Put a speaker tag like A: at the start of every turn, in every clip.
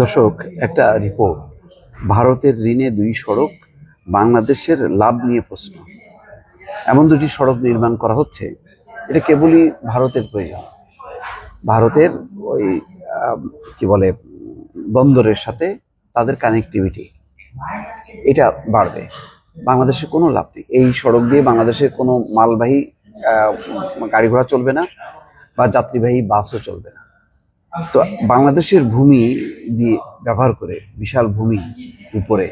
A: দর্শক, একটা রিপোর্ট ভারতের ঋণে দুই সড়ক, বাংলাদেশের লাভ নিয়ে প্রশ্ন। এমন দুটি সড়ক নির্মাণ করা হচ্ছে, এটা কেবলই ভারতের প্রয়োজন। ভারতের ওই কি বলে, বন্দরের সাথে তাদের কানেক্টিভিটি এটা বাড়বে। বাংলাদেশের কোনো লাভ নেই। এই সড়ক দিয়ে বাংলাদেশের কোনো মালবাহী গাড়ি ঘোড়া চলবে না বা যাত্রীবাহী বাসও চলবে না। তো বাংলাদেশের ভূমি দিয়ে ব্যবহার করে, বিশাল ভূমি উপরে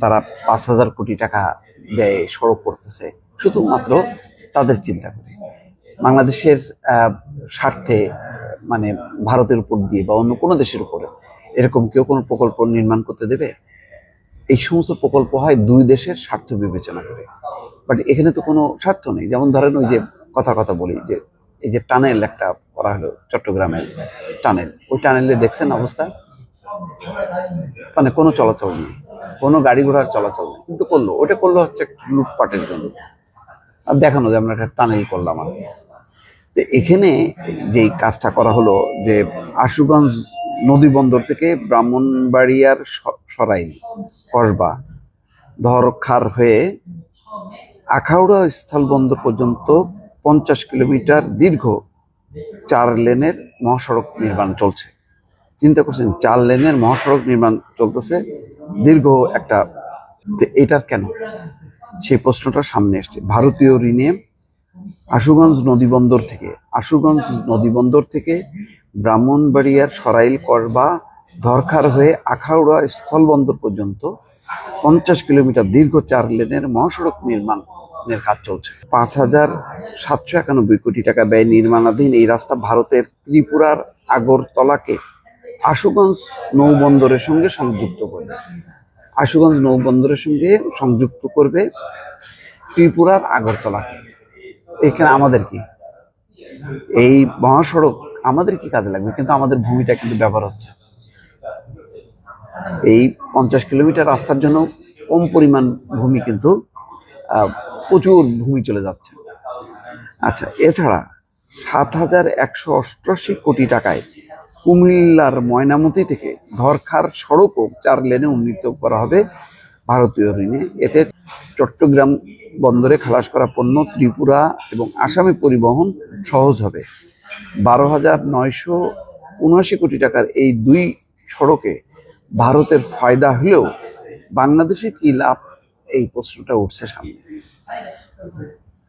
A: তারা পাঁচ হাজার কোটি টাকা ব্যয়ে সড়ক করতেছে, শুধুমাত্র তাদের চিন্তা করে। বাংলাদেশের স্বার্থে মানে ভারতের উপর দিয়ে বা অন্য কোনো দেশের উপরে এরকম কেউ কোনো প্রকল্প নির্মাণ করতে দেবে? এই সমস্ত প্রকল্প হয় দুই দেশের স্বার্থ বিবেচনা করে। বাট এখানে তো কোনো স্বার্থ নেই। যেমন ধরেন ওই যে কথা কথা বলি যে, এই যে টানেল একটা করা হলো চট্টগ্রামের টানেল। ওই টানেলে দেখছেন অবস্থা? মানে কোনো চলাচল নেই। কোনো গাড়ি ঘোড়ার চলাচল নেই। কিন্তু করল। ওটা করল হচ্ছে লুটপাটের জন্য। আর দেখানো যে আমরা একটা টানেল করলাম আর তো এখানে যেই কাজটা করা হলো যে আশুগঞ্জ নদী বন্দর থেকে ব্রাহ্মণবাড়িয়ার স- সরাইল কসবা, ধরখার হয়ে আখাউড়া স্থল বন্দর পর্যন্ত পঞ্চাশ কিলোমিটার দীর্ঘ চার লেনের মহাসড়ক নির্মাণ চলছে। চিন্তা করছেন, চার লেনের মহাসড়ক নির্মাণ চলতেছে, দীর্ঘ একটা এটার কেন? সেই প্রশ্নটা সামনে এসছে। ভারতীয় ঋণে আশুগঞ্জ নদীবন্দর থেকে, আশুগঞ্জ নদীবন্দর থেকে ব্রাহ্মণবাড়িয়ার সরাইল করবা ধরখার হয়ে আখাউড়া স্থলবন্দর পর্যন্ত পঞ্চাশ কিলোমিটার দীর্ঘ চার লেনের মহাসড়ক নির্মাণের কাজ চলছে। পাঁচ হাজার সাতশো একানব্বই কোটি টাকা ব্যয় নির্মাণাধীন এই রাস্তা ভারতের ত্রিপুরার আগরতলাকে আশুগঞ্জ নৌবন্দরের সঙ্গে সংযুক্ত করবে। আশুগঞ্জ নৌবন্দরের সঙ্গে সংযুক্ত করবে ত্রিপুরার আগরতলাকে। এখানে আমাদের কি? এই মহাসড়ক আমাদের কি কাজে লাগবে? কিন্তু আমাদের ভূমিটা কিন্তু ব্যবহার হচ্ছে। এই পঞ্চাশ কিলোমিটার রাস্তার জন্য কম পরিমাণ ভূমি কিন্তু প্রচুর ভূমি চলে যাচ্ছে। আচ্ছা এছাড়া সাত হাজার একশো অষ্টআশি কোটি টাকায় কুমিল্লার ময়নামতি থেকে ধরখার সড়কও চার লেনে উন্নীত করা হবে ভারতীয় ঋণে। এতে চট্টগ্রাম বন্দরে খালাস করা পণ্য, ত্রিপুরা এবং আসামে পরিবহন সহজ হবে। বারো হাজার নয়শো উনআশি কোটি টাকার এই দুই সড়কে ভারতের ফায়দা হলেও বাংলাদেশে কি লাভ এই প্রশ্নটা উঠছে সামনে।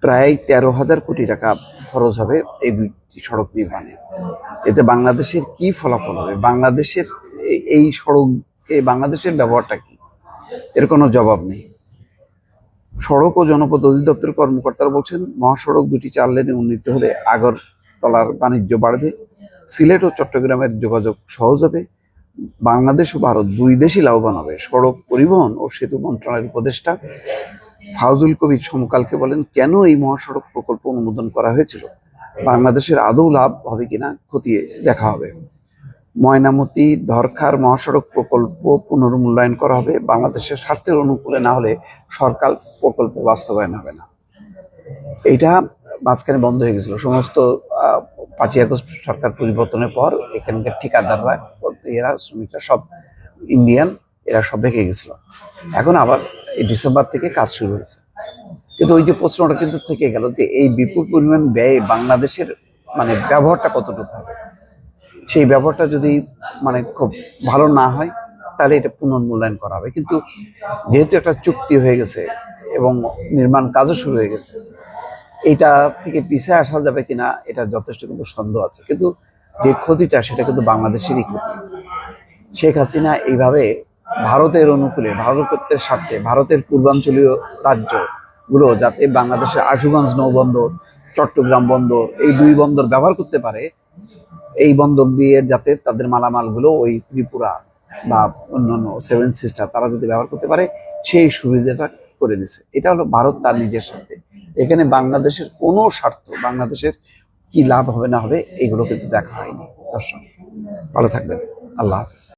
A: প্রায় তেরো হাজার কোটি টাকা খরচ হবে এই দুইটি সড়ক নির্মাণে। এতে বাংলাদেশের কি ফলাফল হবে? বাংলাদেশের এই- এই সড়কে বাংলাদেশের ব্যবহারটা কি? এর কোনো জবাব নেই। সড়ক ও জনপদ অধিদপ্তরের কর্মকর্তারা বলছেন, মহাসড়ক দুটি চার লেনে উন্নীত হলে আগরতলার বাণিজ্য বাড়বে, সিলেট ও চট্টগ্রামের যোগাযোগ সহজ হবে বাংলাদেশ ও ভারত দুই দেশই লাভবান হবে। সড়ক পরিবহন ও সেতু মন্ত্রণালয়ের উপদেষ্টা ফাউজুল কবির সমকালকে বলেন, কেন এই মহাসড়ক প্রকল্প অনুমোদন করা হয়েছিল? বাংলাদেশের আদৌ লাভ হবে কিনা খতিয়ে দেখা হবে। ময়নামতি, ধরখার মহাসড়ক প্রকল্প পুনর্মূল্যায়ন করা হবে। বাংলাদেশের স্বার্থের অনুকূলে না হলে সরকার প্রকল্প বাস্তবায়ন হবে না। এইটা মাঝখানে বন্ধ হয়ে গেছিল। সমস্ত পাঁচই আগস্ট সরকার পরিবর্তনের পর এখানকার ঠিকাদাররা, এরা, শ্রমিকরা সব ইন্ডিয়ান এরা সব ভেঙে গেছিল। এখন আবার এই ডিসেম্বর থেকে কাজ শুরু হয়েছে। কিন্তু ওই যে প্রশ্নটা কিন্তু থেকে গেল যে এই বিপুল পরিমাণ ব্যয়ে বাংলাদেশের মানে ব্যবহারটা কতটুকু হবে? সেই ব্যবহারটা যদি মানে খুব ভালো না হয়, তাহলে এটা পুনর্মূল্যায়ন করা হবে। কিন্তু যেহেতু একটা চুক্তি হয়ে গেছে এবং নির্মাণ কাজও শুরু হয়ে গেছে এইটা থেকে পিছিয়ে আসা যাবে কিনা, এটা যথেষ্ট কিন্তু সন্দেহ আছে। কিন্তু যে ক্ষতিটা, সেটা কিন্তু বাংলাদেশেরই ক্ষতি। শেখ হাসিনা এইভাবে ভারতের অনুকূলে ভারতের স্বার্থে, ভারতের পূর্বাঞ্চলীয় রাজ্যগুলো যাতে বাংলাদেশের আশুগঞ্জ নৌবন্দর, চট্টগ্রাম বন্দর, এই দুই বন্দর ব্যবহার করতে পারে, এই বন্দর দিয়ে যাতে তাদের মালামালগুলো ওই ত্রিপুরা বা অন্যান্য সেভেন সিস্টার তারা যদি ব্যবহার করতে পারে, সেই সুবিধাটা করে দিছে। এটা হলো ভারত তার নিজের স্বার্থে। এখানে বাংলাদেশের কোনো স্বার্থ, বাংলাদেশের কি লাভ হবে না হবে, এগুলো কিন্তু দেখা হয়নি। দর্শক, ভালো থাকবেন। আল্লাহ হাফেজ।